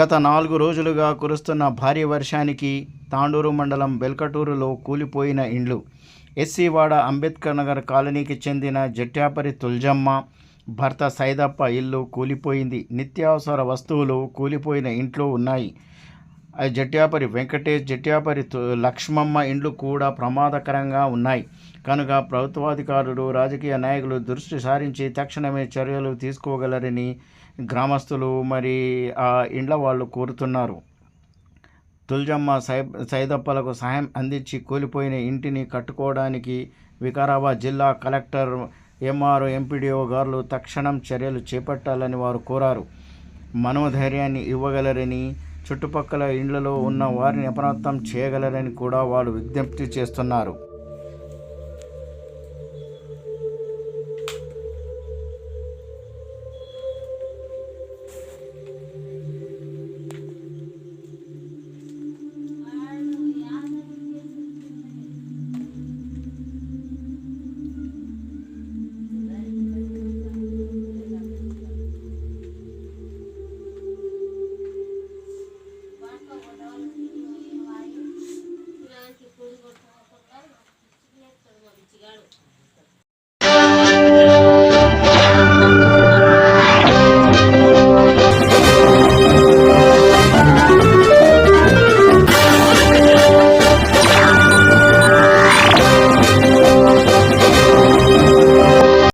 గత నాలుగు రోజులుగా కురుస్తున్న భారీ వర్షానికి తాండూరు మండలం బెల్కటూరులో కూలిపోయిన ఇండ్లు. ఎస్సీవాడ అంబేద్కర్ నగర్ కాలనీకి చెందిన జట్యాపరి తుల్జమ్మ భర్త సైదప్ప ఇల్లు కూలిపోయింది. నిత్యావసర వస్తువులు కూలిపోయిన ఇంట్లో ఉన్నాయి. జట్యాపరి వెంకటేష్ జట్యాపరి తు- లక్ష్మమ్మ ఇండ్లు కూడా ప్రమాదకరంగా ఉన్నాయి. కనుక ప్రభుత్వాధికారులు రాజకీయ నాయకులు దృష్టి సారించి తక్షణమే చర్యలు తీసుకోగలరని గ్రామస్తులు మరి ఆ ఇండ్ల వాళ్ళు కోరుతున్నారు. తుల్జమ్మ సై సైదప్పలకు సహాయం అందించి కూలిపోయిన ఇంటిని కట్టుకోవడానికి వికారాబాద్ జిల్లా కలెక్టర్ ఎంఆర్ఓ ఎంపీడీఓ గారులు తక్షణం చర్యలు చేపట్టాలని వారు కోరారు. మనోధైర్యాన్ని ఇవ్వగలరని చుట్టుపక్కల ఇండ్లలో ఉన్న వారిని అప్రమత్తం చేయగలరని కూడా వాళ్ళు విజ్ఞప్తి చేస్తున్నారు.